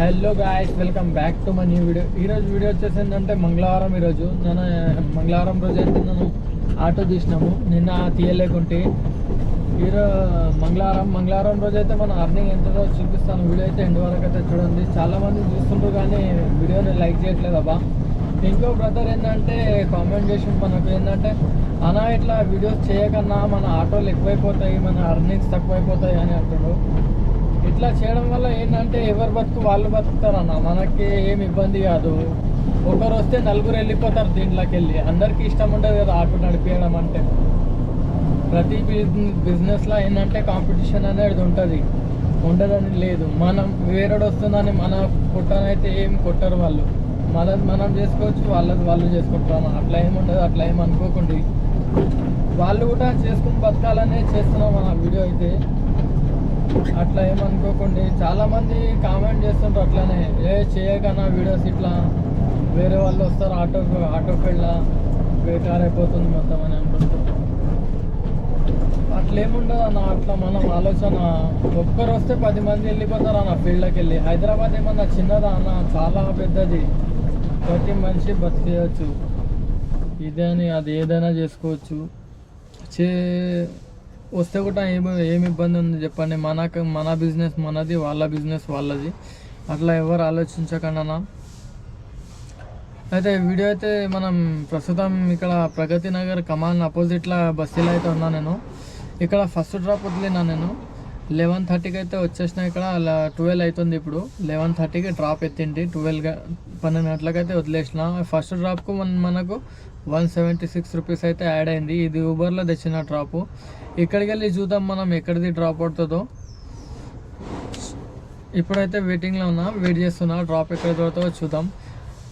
Hello guys welcome back to my new video ఈరోజు video వచ్చేసి ఏంటంటే మంగళవారం ఈరోజు నేను మంగళవారం రోజు అయితే నేను ఆటో తీసినాము. నిన్న తీయలేకుంటే ఈరోజు మంగళవారం మంగళవారం రోజు అయితే మన అర్నింగ్ ఎంతదో చూపిస్తాను. వీడియో అయితే ఎండ్ వరకు అయితే చూడండి. చాలామంది చూస్తుంటారు కానీ వీడియోని లైక్ చేయట్లేదు అబ్బా. ఇంకో బ్రదర్ ఏంటంటే కామెంట్ చేసి మనకు ఏంటంటే అనా ఇట్లా వీడియోస్ చేయకన్నా మన ఆటోలు ఎక్కువైపోతాయి మన అర్నింగ్స్ తక్కువైపోతాయి అని అంటున్నాడు ఇట్లా చేయడం వల్ల ఏంటంటే ఎవరు బతుకు వాళ్ళు బతుకుతారన్న. మనకి ఏం ఇబ్బంది కాదు. ఒకరు వస్తే నలుగురు వెళ్ళిపోతారు దీంట్లోకి వెళ్ళి అందరికీ ఇష్టం ఉండదు కదా ఆటో నడిపించడం అంటే. ప్రతి బిజినెస్లో ఏంటంటే కాంపిటీషన్ అనేది ఉంటుంది. ఉండదని లేదు. మనం వేరేడు వస్తుందని మన కొట్టనైతే ఏం కొట్టరు వాళ్ళు. మనది మనం చేసుకోవచ్చు వాళ్ళది వాళ్ళు చేసుకుంటారు అన్న. అట్లా ఏమి ఉండదు అట్లా ఏం అనుకోకండి. వాళ్ళు కూడా చేసుకుని బతకాలనే చేస్తున్నాం మన వీడియో అయితే. అట్లా ఏమనుకోకండి. చాలా మంది కామెంట్ చేస్తుంటారు అట్లానే ఏ చేయకన్నా వీడియోస్ ఇట్లా వేరే వాళ్ళు వస్తారు ఆటో ఆటో ఫీల్డ్లో బేకార్ అయిపోతుంది మొత్తం అని అంటుంటారు. అట్లా ఏముండదు అన్న అట్లా మనం ఆలోచన. ఒక్కరు వస్తే పది మంది వెళ్ళిపోతారు అన్న ఫీల్డ్కి వెళ్ళి హైదరాబాద్ ఏమన్నా చిన్నదా అన్న? చాలా పెద్దది. ప్రతి మనిషి బతికేయచ్చు. ఇదే అని అది ఏదైనా చేసుకోవచ్చు. చే వస్తే కూడా ఏమి ఏమి ఇబ్బంది ఉంది చెప్పండి. మనకు మన బిజినెస్ మనది వాళ్ళ బిజినెస్ వాళ్ళది. అట్లా ఎవరు ఆలోచించకుండా అయితే వీడియో అయితే మనం ప్రస్తుతం ఇక్కడ ప్రగతి నగర్ కమాన్ అపోజిట్లో బస్సులో అయితే ఉన్నా నేను. ఇక్కడ ఫస్ట్ డ్రాప్ వదిలినా నేను. లెవెన్ థర్టీకి అయితే వచ్చేసిన ఇక్కడ అలా ట్వెల్వ్ అవుతుంది ఇప్పుడు. లెవెన్ థర్టీకి డ్రాప్ ఎత్తింటి. ట్వెల్వ్ పన్నెండు గంటలకైతే వదిలేసిన. ఫస్ట్ డ్రాప్కు మన మనకు వన్ సెవెంటీ సిక్స్ రూపీస్ అయితే యాడ్ అయింది. ఇది ఊబర్లో తెచ్చిన డ్రాపు. ఇక్కడికి వెళ్ళి చూద్దాం మనం ఎక్కడిది డ్రాప్ అవుతుందో ఇప్పుడైతే వెయిటింగ్లో ఉన్నా వెయిట్ చేస్తున్నా డ్రాప్ ఎక్కడ దొరుకుతుందో చూద్దాం.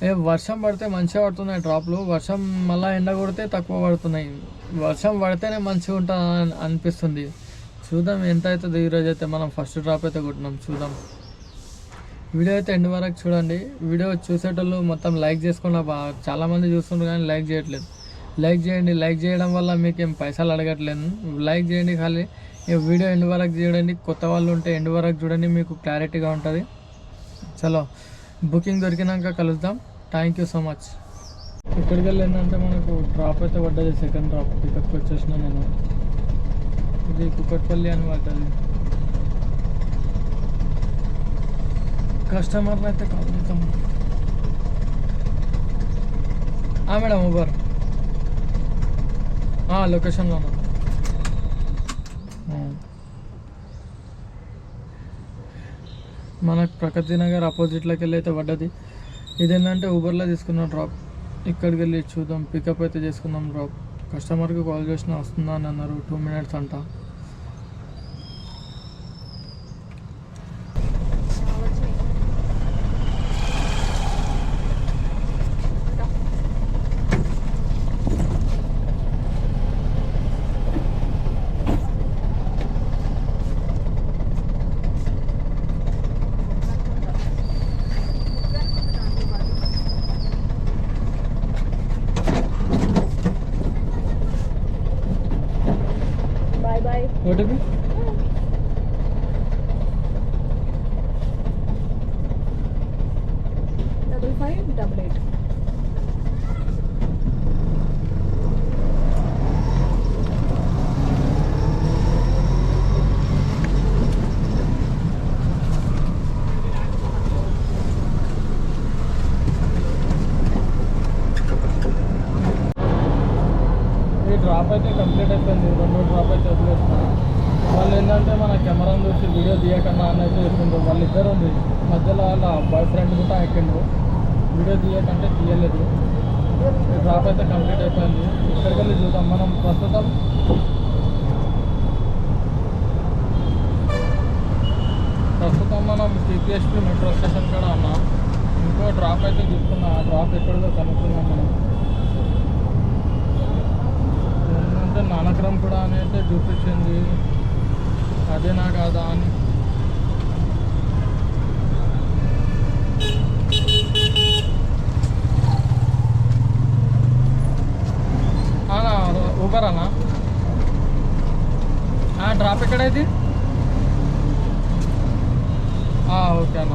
ఏ వర్షం పడితే మంచిగా పడుతున్నాయి డ్రాప్లు. వర్షం మళ్ళీ ఎండ కొడితే తక్కువ పడుతున్నాయి. వర్షం పడితేనే మంచిగా ఉంటుంది అనిపిస్తుంది. చూద్దాం ఎంత అవుతుంది ఈరోజు అయితే మనం ఫస్ట్ డ్రాప్ అయితే కొట్టినాం చూద్దాం. వీడియో అయితే ఎండ్ వరకు చూడండి. వీడియో చూసేటోళ్ళు మొత్తం లైక్ చేసుకున్న బాగా చాలామంది కానీ లైక్ చేయట్లేదు. లైక్ చేయండి. లైక్ చేయడం వల్ల మీకు ఏం పైసలు అడగట్లేదు. లైక్ చేయండి ఖాళీ. వీడియో ఎండ్ వరకు చూడండి. కొత్త వాళ్ళు ఉంటే ఎండ్ వరకు చూడండి. మీకు క్లారిటీగా ఉంటుంది. చలో. బుకింగ్ దొరికినాక కలుద్దాం. Thank you so much. ఇక్కడికి వెళ్ళి ఏంటంటే మనకు డ్రాప్ అయితే పడ్డది. Second drop. ఇక్కడికి వచ్చేసిన నేను. ఇది కుక్కట్పల్లి అని పడ్డది కస్టమర్ని అయితే కాల్ చేద్దాం మేడం ఊబర్ లొకేషన్లో ఉన్నా. మనకు ప్రగతి నగర్ ఆపోజిట్లోకి వెళ్ళి అయితే పడ్డది ఇదేంటంటే ఊబర్లో తీసుకున్న డ్రాప్ ఇక్కడికి వెళ్ళి చూద్దాం. పికప్ అయితే చేసుకుందాం డ్రాప్ కస్టమర్కి కాల్ చేసిన వస్తుందా అని అన్నారు. టూ మినిట్స్ అంట bye bye OTP double five double eight ఈ డ్రాప్ అయితే కంప్లీట్ అయిపోయింది రెండో డ్రాప్ అయితే వదిలేస్తున్నాను వాళ్ళు ఏంటంటే మన కెమెరాను చూసి వీడియో తీయకన్నా అని అయితే చెప్పిండ్రు వాళ్ళు ఇద్దరు ఉంది మధ్యలో వాళ్ళ బాయ్ ఫ్రెండ్ కూడా ఎక్కిండ్రు వీడియో తీయకంటే తీయలేదు. ఈ డ్రాప్ అయితే కంప్లీట్ అయిపోయింది. ఇక్కడికి వెళ్ళి చూద్దాం. మనం ప్రస్తుతం ప్రస్తుతం మనం టీపీఎస్పీ మెట్రో స్టేషన్ కూడా ఉన్నాం. ఇంకో డ్రాప్ అయితే చూసుకున్నాం ఆ డ్రాప్ ఎక్కడిదో కనుక్కున్నాం మనం. ఏంటంటే నానక్రమ్ కూడా అనేది చూపించింది. అదేనా కాదా అని. ఊబర్ అన్నా డ్రాప్ ఎక్కడైతే ఓకే అన్న.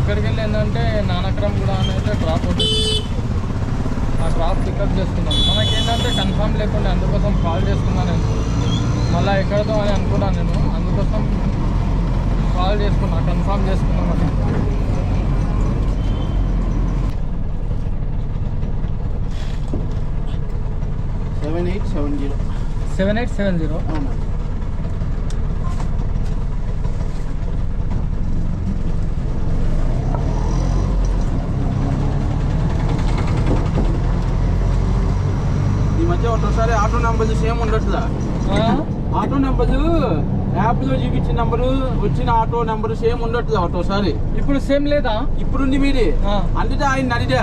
ఇక్కడికి వెళ్ళి ఏంటంటే నానక్రమ్ కూడా అనేది డ్రాప్ అవుతుంది. ఆ డ్రాప్ పికప్ చేసుకున్నాను మనకి ఏంటంటే కన్ఫామ్ లేకుండా అందుకోసం కాల్ చేసుకున్నాను నేను. మళ్ళీ ఎక్కడతో అని అనుకున్నాను నేను. అందుకోసం కాల్ చేసుకున్నా కన్ఫామ్ చేసుకున్నాను seven eight seven zero seven eight seven zero అవునండి ఈ మధ్య ఒకటోసారి ఆటో నెంబర్ సేమ్ ఉండట్లా ఆటో నెంబర్ యాప్లో చూపించిన నెంబరు వచ్చిన ఆటో నెంబర్ సేమ్ ఉండట్లేదు ఒకటోసారి ఇప్పుడు సేమ్ లేదా? ఇప్పుడుంది మీది. అందుకే ఆయన అడిగా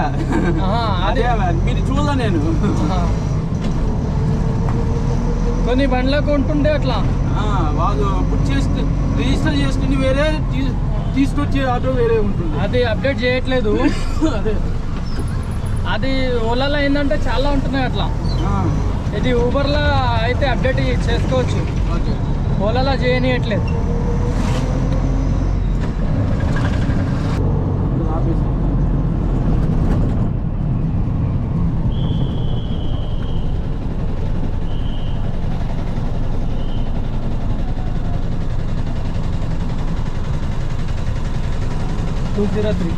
అదే. మీరు చూడలే నేను. కొన్ని బండ్లకు ఉంటుండే అట్లా. వాళ్ళు బుక్ చేసి రిజిస్టర్ చేసుకుని వేరే తీసుకొచ్చే ఆటో వేరే ఉంటుంది అది అప్డేట్ చేయట్లేదు. అదే. అది ఓలాలో ఏంటంటే చాలా ఉంటున్నాయి అట్లా. ఇది ఊబర్లో అయితే అప్డేట్ చేసుకోవచ్చు. ఓలాలో చేయనియట్లేదు ఇప్పుడు ఆపేసి. టూ జీరో త్రీ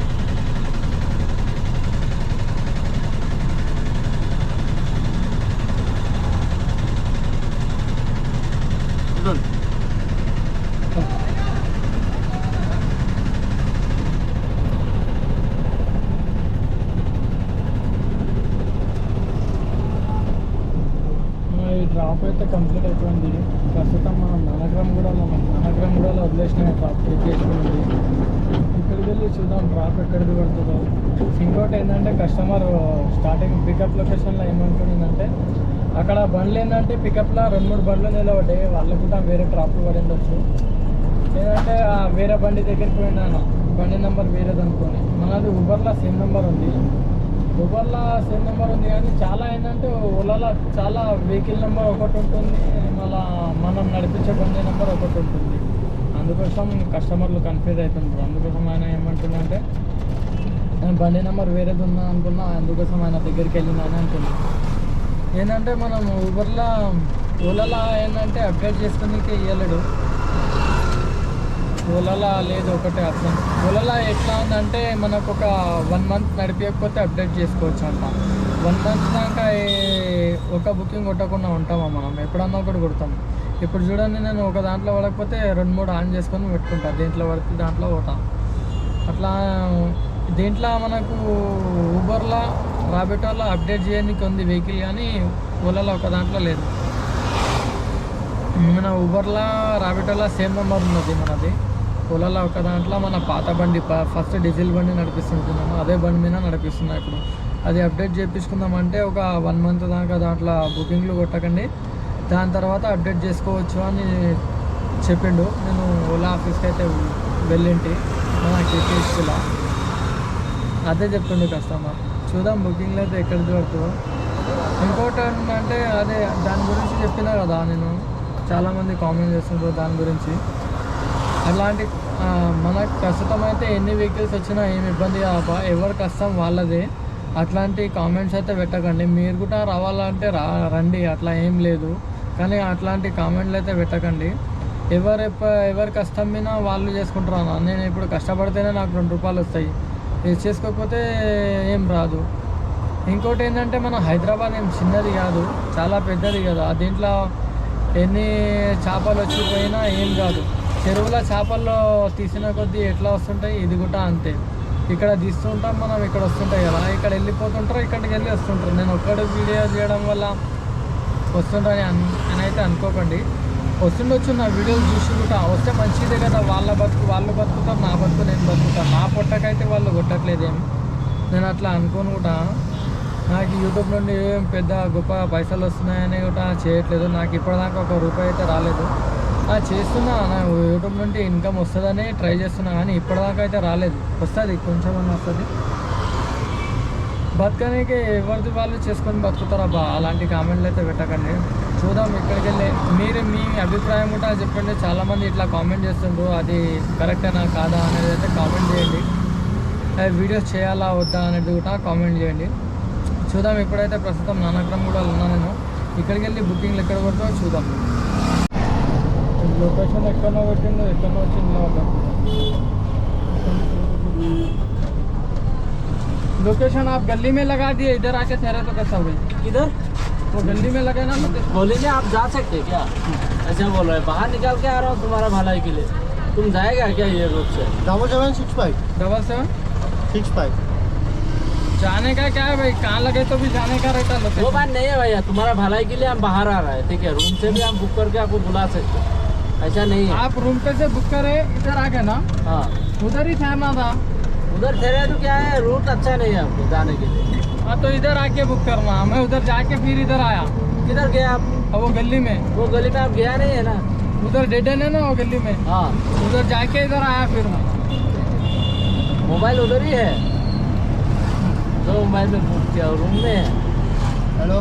డ్రాప్ అయితే కంప్లీట్ అయిపోయింది. ప్రస్తుతం మనం నానగ్రామ్ కూడా మనం నానగ్రామ్ కూడా వదిలేసిన వెళ్ళి చూద్దాం డ్రాప్ ఎక్కడికి పడుతుందో. ఇంకోటి ఏంటంటే కస్టమర్ స్టార్టింగ్ పికప్ లొకేషన్లో ఏమనుకునిందంటే అక్కడ బండ్లు ఏంటంటే పికప్లో రెండు మూడు బండ్లు నిలబడ్డాయి. వాళ్ళకు కూడా వేరే డ్రాప్ పడి ఉండొచ్చు ఏంటంటే వేరే బండి దగ్గరికి పోయినాను బండి నెంబర్ వేరేది అనుకోని. మనది ఊబర్లో సేమ్ నెంబర్ ఉంది. ఊబర్లో సేమ్ నెంబర్ ఉంది కానీ చాలా ఏంటంటే ఓలాలో చాలా వెహికల్ నెంబర్ ఒకటి ఉంటుంది. మళ్ళీ మనం నడిపించే బండి నెంబర్ ఒకటి ఉంటుంది. అందుకోసం కస్టమర్లు కన్ఫ్యూజ్ అవుతుంటారు అందుకోసం ఆయన ఏమంటుందంటే నేను బండి నెంబర్ వేరేది ఉందా అనుకున్నా అందుకోసం ఆయన దగ్గరికి వెళ్ళినాను అనుకున్నా ఏంటంటే మనం ఊబర్లో ఓలాలో ఏంటంటే అప్డేట్ చేసుకునేకి ఇవ్వలేడు ఓలాలా లేదు ఒకటే ఆప్షన్ ఓలాలా ఎట్లా ఉందంటే మనకు ఒక వన్ మంత్ నడిపించకపోతే అప్డేట్ చేసుకోవచ్చు అంట వన్ మంత్ దాకా ఒక బుకింగ్ కొట్టకుండా ఉంటామా మనం? ఎప్పుడన్నా ఒకటి కొడతాం. ఇప్పుడు చూడండి నేను ఒక దాంట్లో పడకపోతే రెండు మూడు ఆన్ చేసుకొని పెట్టుకుంటాను దీంట్లో పడితే దాంట్లో పోతా. అట్లా దీంట్లో మనకు ఊబర్లో రాబిటోలో అప్డేట్ చేయడానికి ఉంది వెహికల్ కానీ ఓలాలో ఒక దాంట్లో లేదు. మన ఊబర్లో రాబిటోలో సేమ్ నెంబర్ ఉన్నది మనది. ఓలాలో ఒక దాంట్లో మన పాత బండి ప- ఫస్ట్ డీజిల్ బండి నడిపిస్తుంటున్నాము. అదే బండి మీద నడిపిస్తున్నా ఇప్పుడు. అది అప్డేట్ చేయించుకుందామంటే ఒక వన్ మంత్ దాకా దాంట్లో బుకింగ్లు కొట్టకండి. దాని తర్వాత అప్డేట్ చేసుకోవచ్చు అని చెప్పిండు. నేను ఓలా ఆఫీస్కి అయితే వెళ్ళింటి. మన కేకేస్లో అదే చెప్పిండు కస్టమర్. చూద్దాం బుకింగ్లో అయితే ఎక్కడికి పడుతుందో ఇంకోటి ఏంటంటే అదే దాని గురించి చెప్పినా కదా నేను. చాలామంది కామెంట్ చేస్తుంటారు దాని గురించి. అలాంటి మనకు ప్రస్తుతం అయితే ఎన్ని వెహికల్స్ వచ్చినా ఏమి ఇబ్బంది కాపా ఎవరి కష్టం వాళ్ళదే. అట్లాంటి కామెంట్స్ అయితే పెట్టకండి. మీరు కూడా రావాలంటే రా రండి. అట్లా ఏం లేదు. కానీ అట్లాంటి కామెంట్లు అయితే పెట్టకండి. ఎవరు ఎప్ప- ఎవరి కష్టం మీద వాళ్ళు చేసుకుంటారు అన్న. నేను ఇప్పుడు కష్టపడితేనే నాకు రెండు రూపాయలు వస్తాయి. ఇది చేసుకోకపోతే ఏం రాదు. ఇంకోటి ఏంటంటే మన హైదరాబాద్ ఏం చిన్నది కాదు చాలా పెద్దది కదా. దీంట్లో ఎన్ని చేపలు వచ్చిపోయినా ఏం కాదు. చెరువుల చేపల్లో తీసిన కొద్దీ ఎట్లా వస్తుంటాయి? ఇది కూడా అంతే. ఇక్కడ తీస్తుంటాం మనం ఇక్కడ వస్తుంటాయి కదా. ఇక్కడ వెళ్ళిపోతుంటారు ఇక్కడికి వెళ్ళి వస్తుంటారు. నేను ఒక్కడు వీడియో చేయడం వల్ల వస్తుండ్రని అన్ అని అయితే అనుకోకండి. వస్తుండొచ్చు నా వీడియోలు చూసుకుంటా కూడా వస్తే మంచిదే కదా వాళ్ళ బతుకు వాళ్ళు బతుకుతారు నా బతుకు నేను బతుకుతాను. నా పొట్టకైతే వాళ్ళు కొట్టట్లేదేమి నేను అట్లా అనుకోను కూడా. నాకు యూట్యూబ్ నుండి ఏం పెద్ద గొప్ప పైసలు వస్తున్నాయని కూడా చేయట్లేదు. నాకు ఇప్పటిదాకా ఒక రూపాయి అయితే రాలేదు. ఆ, చేస్తున్నా నా యూట్యూబ్ నుండి ఇన్కమ్ వస్తుందని ట్రై చేస్తున్నా కానీ ఇప్పటిదాకా అయితే రాలేదు. వస్తుంది కొంచెం అన్న వస్తుంది. బతకడానికి ఎవరిది వాళ్ళు చేసుకొని బతుకుతారా బా అలాంటి కామెంట్లు అయితే పెట్టకండి. చూద్దాం ఇక్కడికి వెళ్ళి మీరు మీ అభిప్రాయం కూడా చెప్పండి. చాలామంది ఇట్లా కామెంట్ చేస్తుండ్రు. అది కరెక్టేనా కాదా అనేది అయితే కామెంట్ చేయండి. వీడియోస్ చేయాలా వద్దా అనేది కూడా కామెంట్ చేయండి. చూద్దాం ఇప్పుడైతే ప్రస్తుతం నానక్రమ్ కూడా ఉన్నా నేను. ఇక్కడికి వెళ్ళి బుకింగ్లు ఎక్కడ పడుతుందో చూద్దాం. లొకేషన్ ఎక్కడో పెట్టిందో ఎక్కడో వచ్చిందో लोकेशन आप गली में लगा दिए इधर आके ठहरे तो कैसा हुई इधर? वो गली में लगे ना तो बोलेंगे आप जा सकते क्या? ऐसा बोल रहे बाहर निकाल के आ रहा हूँ तुम्हारा भलाई के लिए। तुम जाएगा क्या ये रोड से? Double seven six five double seven six five जाने का क्या है भाई? कहाँ लगे तो भी जाने का रहता है वो बात नहीं है भैया तुम्हारा भलाई के लिए हम बाहर आ रहे हैं ठीक है? रूम से भी हम बुक करके आपको बुला सकते हैं। ऐसा नहीं है। आप रूम पे से बुक करे इधर आ गए ना। हाँ। उधर ही ठहरना था। उधर ठहरे तो क्या है रूट अच्छा नहीं है आपको जाने के लिए हाँ तो इधर आके बुक करना मैं उधर जाके फिर इधर आया किधर गए आप और वो गली में वो गली में आप गया नहीं है ना उधर डेड है ना वो गली में हाँ उधर जाके इधर आया फिर मैं मोबाइल उधर ही है जो मोबाइल में बुक किया रूम में है हेलो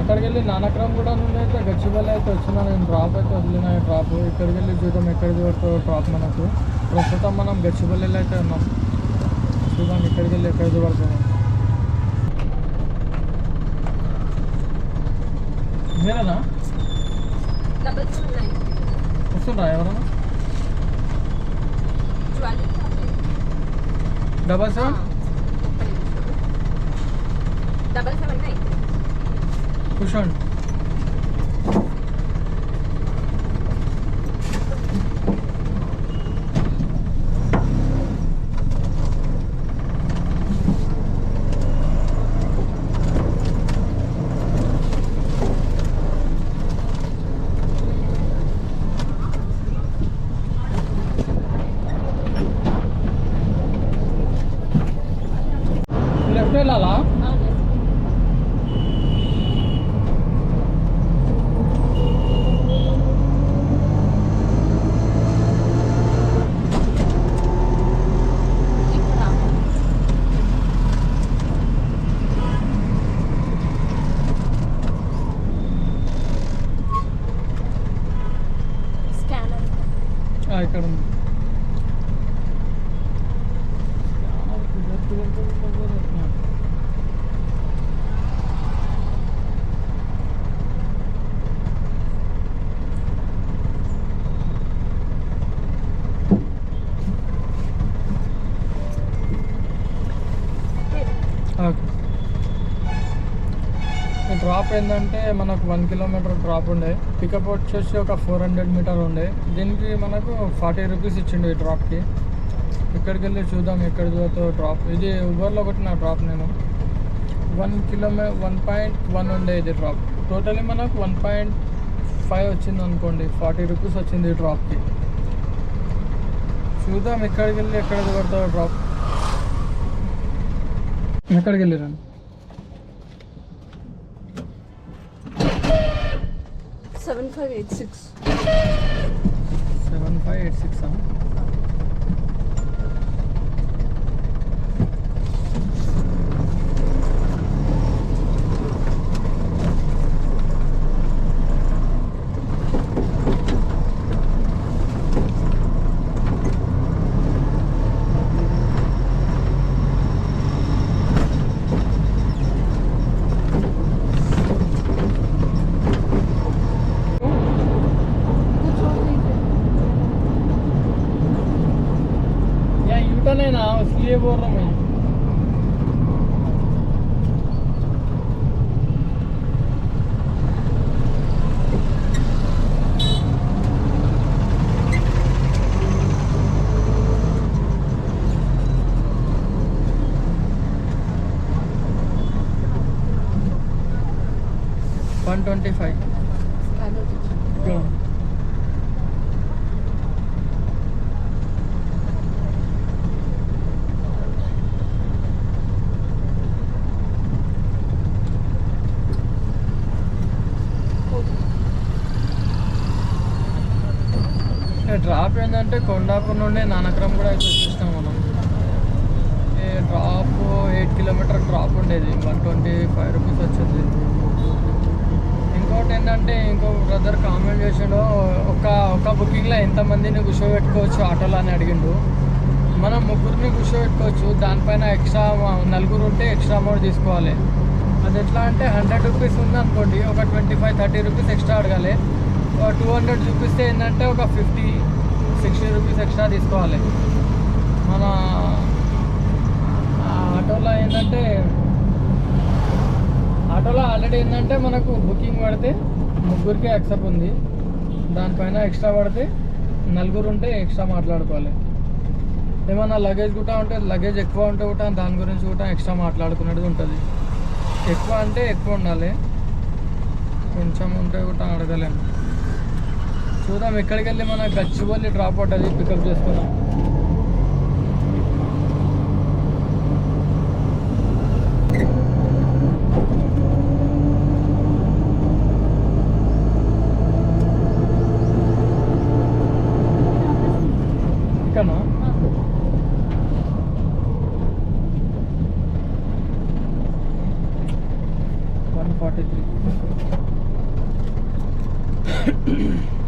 అక్కడికి వెళ్ళి నానక్రమ్ కూడా నుండి అయితే గచ్చిబల్లి అయితే వచ్చిన నేను డ్రాప్ అయితే వదిలిన డ్రాప్ ఇక్కడికి వెళ్ళి చూద్దాం ఎక్కడికి పడుతుందో డ్రాప్ మనకు ప్రస్తుతం మనం గచ్చిబల్లిలో అయితే ఉన్నాం చూద్దాం ఇక్కడికి వెళ్ళి ఎక్కడికి పడుతుందో మీరేనా Double seven nine. వస్తుండ్రా ఎవరన్నా Twelve. Double seven Double seven nine. కూర్చోండి లెఫ్ట్ వెళ్ళాలా Scanner. ఆ, ఇక్కడ ఉంది ఓకే ఈ డ్రాప్ ఏంటంటే మనకు వన్ కిలోమీటర్ డ్రాప్ ఉండే. పికప్ వచ్చేసి ఒక ఫోర్ హండ్రెడ్ మీటర్ ఉండే. దీనికి మనకు ఫార్టీ రూపీస్ ఇచ్చిండు ఈ డ్రాప్కి ఇక్కడికి వెళ్ళి చూద్దాం ఎక్కడ పోతుందో డ్రాప్ ఇది ఊబర్లో కొట్టిన డ్రాప్ నేను. One kilo one point one ఉండే ఇది డ్రాప్ టోటలీ మనకు వన్ పాయింట్ ఫైవ్ వచ్చింది అనుకోండి. ఫార్టీ రూపీస్ వచ్చింది ఈ డ్రాప్కి చూద్దాం ఎక్కడికి వెళ్ళి ఎక్కడ పడుతుందో డ్రాప్ ఎక్కడికి వెళ్ళిరండి Seven five eight six. Seven five eight six అని వన్ ట్వంటీ ఫైవ్ డ్రాప్ ఏంటంటే కొండాపూర్ నుండి నానక్రమ్ కూడా అయితే వచ్చేస్తాం మనం. డ్రాప్ ఎయిట్ కిలోమీటర్ డ్రాప్ ఉండేది. వన్ ట్వంటీ ఫైవ్ రూపీస్ వచ్చింది. ఇంకోటి ఏంటంటే ఇంకో బ్రదర్ కామెంట్ చేసిండు ఒక ఒక బుకింగ్లో ఎంతమందిని కూర్చోబెట్టుకోవచ్చు ఆటోలో? అని అడిగిండు. మనం ముగ్గురిని కూర్చోబెట్టుకోవచ్చు దానిపైన ఎక్స్ట్రా నలుగురు ఉంటే ఎక్స్ట్రా అమౌంట్ తీసుకోవాలి. అది ఎట్లా అంటే హండ్రెడ్ రూపీస్ ఉందనుకోండి ఒక twenty five thirty rupees extra అడగాలి. ఒక టూ హండ్రెడ్ చూపిస్తే ఏంటంటే ఒక ఫిఫ్టీ సిక్స్టీ రూపీస్ ఎక్స్ట్రా తీసుకోవాలి. మన ఆ ఆటోలో ఏంటంటే ఆటోలో ఆల్రెడీ ఏంటంటే మనకు బుకింగ్ పడితే ముగ్గురికి యాక్సెప్ట్ ఉంది. దానిపైన ఎక్స్ట్రా పడితే నలుగురు ఉంటే ఎక్స్ట్రా మాట్లాడుకోవాలి. ఏమన్నా లగేజ్ కూడా ఉంటే లగేజ్ ఎక్కువ ఉంటే కూడా దాని గురించి కూడా ఎక్స్ట్రా మాట్లాడుకునేది ఉంటుంది. ఎక్కువ అంటే ఎక్కువ ఉండాలి. కొంచెం ఉంటే కూడా అడగలేము. చూద్దాం ఎక్కడికి వెళ్ళి మన గచ్చిబౌలి డ్రాప్ అవుతుంది పికప్ చేసుకుందాం. 143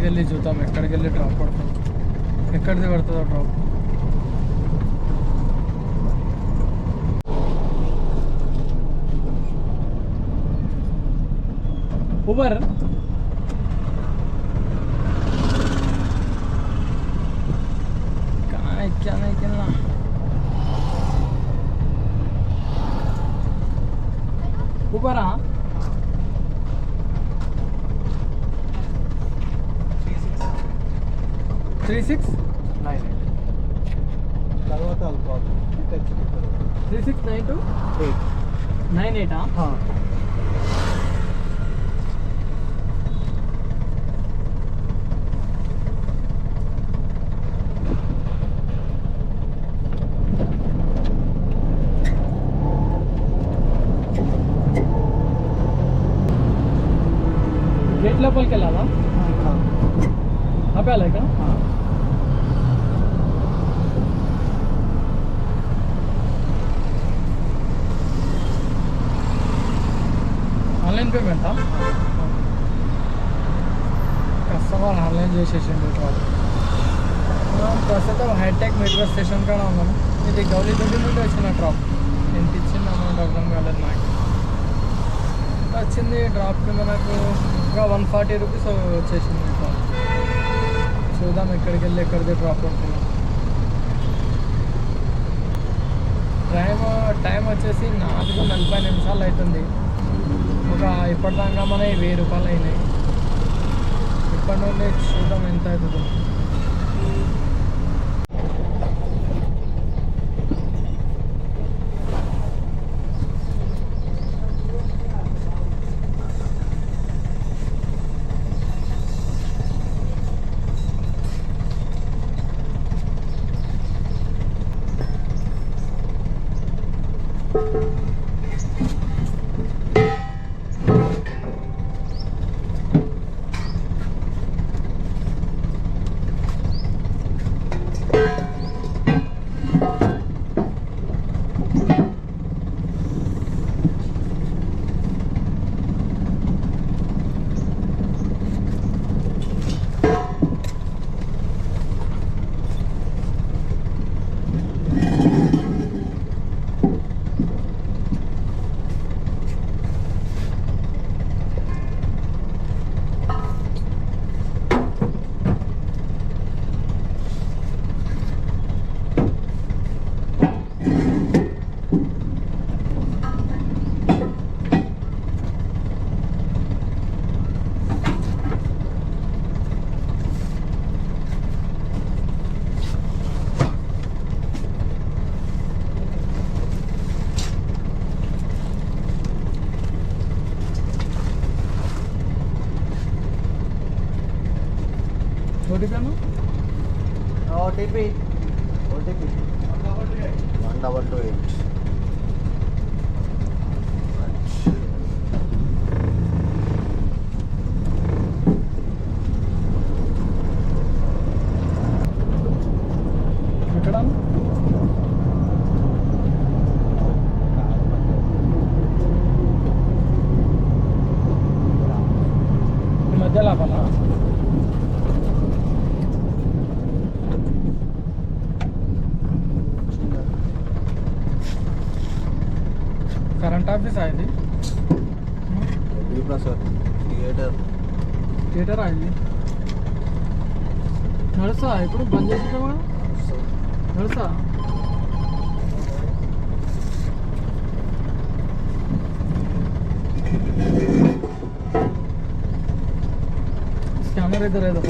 ఇక్కడికి వెళ్ళి చూద్దాం ఎక్కడికి వెళ్ళి డ్రాప్ పడతాం ఎక్కడిది పడుతుందో డ్రాప్ ऊबर काय क्या नाही केलं ऊबर हा త్రీ సిక్స్ నైన్ తర్వాత three six nine two eight nine ఎయిటా gate लोपल के लावा हाँ पे आला का మెట్రో స్టేషన్ కాడ ఉన్నాము ఇది గౌరీ నుండి వచ్చిన డ్రాప్ ఎంత ఇచ్చింది అమౌంట్ అర్థం కాలేదు నాకు. వచ్చింది డ్రాప్కి మనకు ఇంకా వన్ ఫార్టీ రూపీస్ వచ్చేసింది డ్రాప్ చూద్దాం ఎక్కడికి వెళ్ళి ఎక్కడికి డ్రాప్ ఉంటుంది టైం టైం వచ్చేసి నాలుగు నలభై నిమిషాలు అవుతుంది ఒక ఇప్పటిదాకా మన వెయ్యి రూపాయలు అయినాయి. ఇప్పటి నుండి చూద్దాం ఎంత అవుతుందో. కరెంట్ ఆఫీస్ ఇది ఎల్బీ ప్రసాద్ థియేటర్ థియేటర్ ఇది నడుస్తా ఇప్పుడు బంద్ చేసేటా నడుస్తా స్కానర్ ఇద్దరు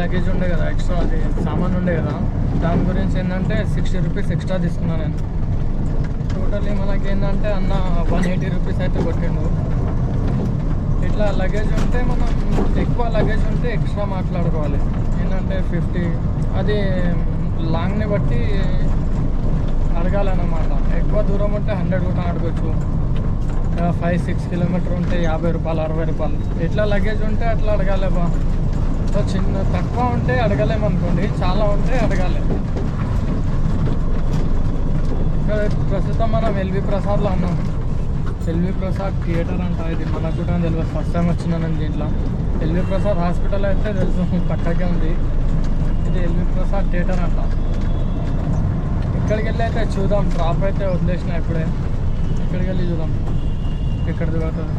లగేజ్ ఉండే కదా ఎక్స్ట్రా అది సామాన్ ఉండే కదా దాని గురించి ఏంటంటే సిక్స్టీ రూపీస్ ఎక్స్ట్రా తీసుకున్నాను నేను. టోటల్లీ మనకి ఏంటంటే అన్న వన్ ఎయిటీ రూపీస్ అయితే కొట్టిండు. ఇట్లా లగేజ్ ఉంటే మనం ఎక్కువ లగేజ్ ఉంటే ఎక్స్ట్రా మాట్లాడుకోవాలి. ఏంటంటే ఫిఫ్టీ అది లాంగ్ని బట్టి అడగాలన్నమాట. ఎక్కువ దూరం ఉంటే హండ్రెడ్ కూడా అడగచ్చు. ఫైవ్ సిక్స్ కిలోమీటర్ ఉంటే యాభై రూపాయలు అరవై రూపాయలు. ఎట్లా లగేజ్ ఉంటే అట్లా అడగాలేబా సో చిన్న తక్కువ ఉంటే అడగలేము అనుకోండి. చాలా ఉంటే అడగాలి. ప్రస్తుతం మనం ఎల్వి ప్రసాద్లో ఉన్నాం. ఎల్వి ప్రసాద్ థియేటర్ అంట ఇది. మనకు కూడా తెలియదు. ఫస్ట్ టైం వచ్చినా నేను దీంట్లో. ఎల్వి ప్రసాద్ హాస్పిటల్ అయితే తెలుసు. పక్కకే ఉంది. ఇది ఎల్వి ప్రసాద్ థియేటర్ అంట. ఇక్కడికి వెళ్ళి అయితే చూద్దాం. డ్రాప్ అయితే వదిలేసిన ఇప్పుడే. ఇక్కడికి వెళ్ళి చూద్దాం? ఎక్కడ దిగుతుంది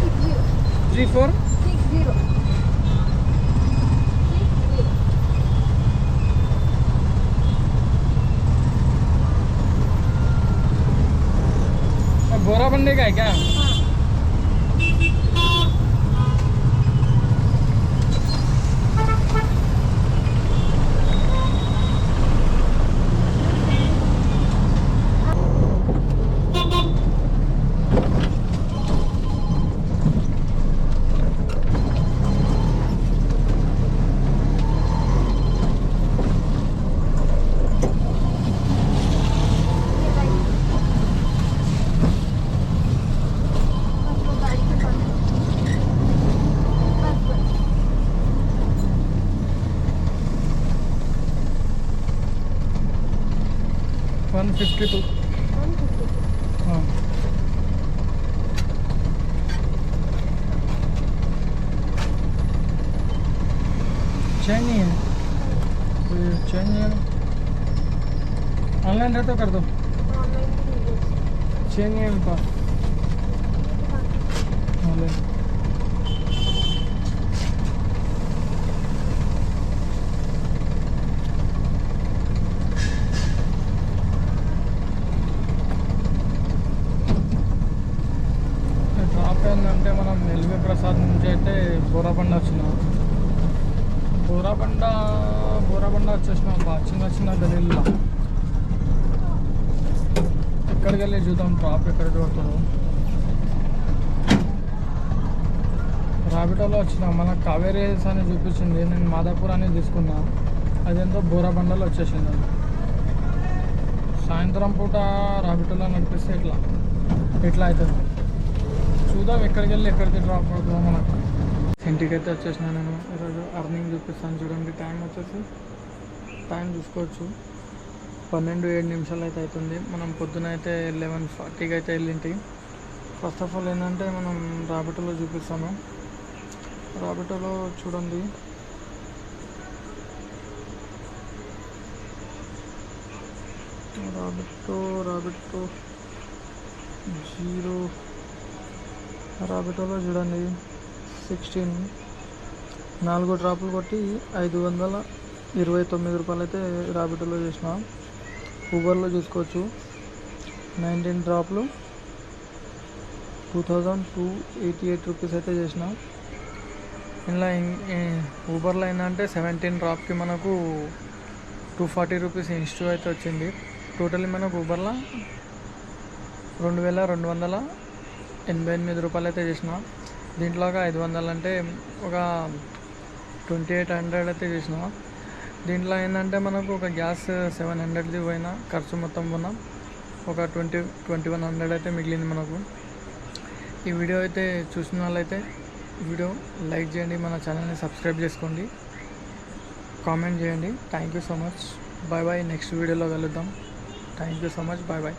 Six zero. बोरा बनने का है क्या One fifty two One fifty. हाँ चेन नहीं है कोई चेन नहीं है ऑनलाइन रहता कर दो Online भी नहीं है। चेन नहीं है मेरे రాబిటోలో వచ్చిన మన కావేరీ హిల్స్ అని చూపించింది. నేను మాదాపూర్ అని తీసుకున్నా. అదేంతో బోరాబండలో వచ్చేసింది. సాయంత్రం పూట రాబిటోలో నడిపిస్తే ఇట్లా ఇట్లా అవుతుంది? చూద్దాం ఎక్కడికి వెళ్ళి ఎక్కడికి డ్రాప్ అవుతుందో మనకు. ఇంటికి అయితే వచ్చేసిన నేను. ఈరోజు అర్నింగ్ చూపిస్తాను చూడండి. టైం వచ్చేసి టైం చూసుకోవచ్చు. పన్నెండు ఏడు నిమిషాలు అయితే అవుతుంది. మనం పొద్దున అయితే లెవెన్ ఫార్టీకి అయితే వెళ్ళింటి. ఫస్ట్ ఆఫ్ ఆల్ ఏంటంటే మనం రాబిటోలో చూపిస్తాను. రాబిటోలో చూడండి. రాబిటో రాబిటో. జీరో. రాబిటోలో చూడండి. సిక్స్టీన్. నాలుగు డ్రాపులు కొట్టి ఐదు వందల ఇరవై తొమ్మిది రూపాయలు అయితే రాబిటోలో చేసిన. ఊబర్లో చూసుకోవచ్చు. Nineteen డ్రాప్లు two thousand two eighty eight rupees అయితే చేసిన. ఇలా ఊబర్లో ఏంటంటే సెవెంటీన్ డ్రాప్కి మనకు టూ ఫార్టీ రూపీస్ ఇన్స్టూ అయితే వచ్చింది. టోటల్లీ మనకు ఊబర్లో రెండు వేల రెండు వందల ఎనభై ఎనిమిది రూపాయలు అయితే చేసిన. దీంట్లోగా ఐదు వందలు అంటే ఒక ట్వంటీ ఎయిట్ హండ్రెడ్ అయితే చేసిన. దీంట్లో ఏంటంటే మనకు ఒక గ్యాస్ సెవెన్ హండ్రెడ్ది పోయిన ఖర్చు మొత్తం పోయినా ఒక ట్వంటీ ట్వంటీ వన్ హండ్రెడ్ అయితే మిగిలింది మనకు. ఈ వీడియో అయితే చూసిన వాళ్ళైతే వీడియో లైక్ చేయండి మన ఛానల్ని సబ్స్క్రైబ్ చేసుకోండి. కామెంట్ చేయండి. Thank you so much bye bye next వీడియోలో కలుద్దాం. Thank you so much bye bye